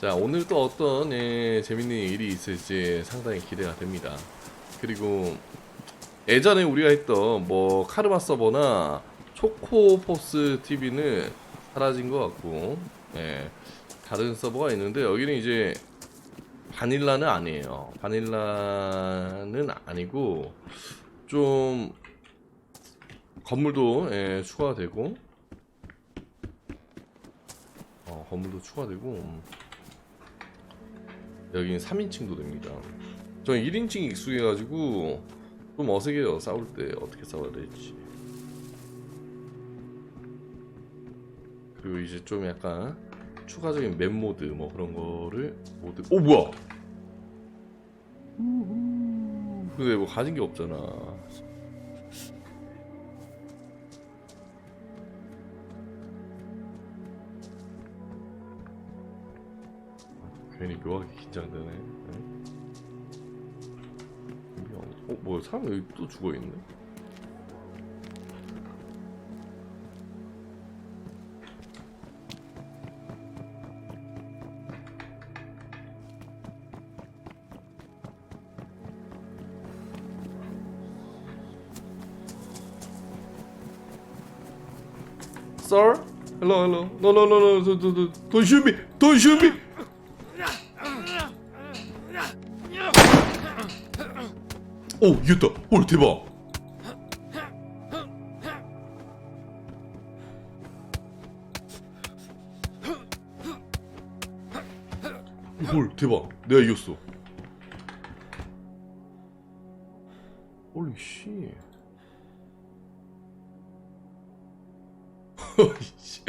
자 오늘 또 어떤 예, 재밌는 일이 있을지 상당히 기대가 됩니다. 그리고 예전에 우리가 했던 뭐 카르마 서버나 초코포스 TV는 사라진 것 같고 예, 다른 서버가 있는데 여기는 이제 바닐라는 아니에요. 바닐라는 아니고 좀 건물도 예, 추가되고 어, 건물도 추가되고 음. 여기는 3인칭도 됩니다. 저는 1인칭 익숙해가지고 좀 어색해요. 싸울 때 어떻게 싸워야 될지. 그리고 이제 좀 약간 추가적인 맵 모드 뭐 그런 거를 모드. 오 뭐야? 근데 뭐 가진 게 없잖아. 괜히 묘하게 긴장되네. 네? 명- 어, 뭐야, 사람 여기 또 죽어 있네. No, no. Don't, don't, don't shoot me. Don't shoot me. 오 이겼다. 오 대박. 헐 대박. 내가 이겼어. 홀리 씨 씨.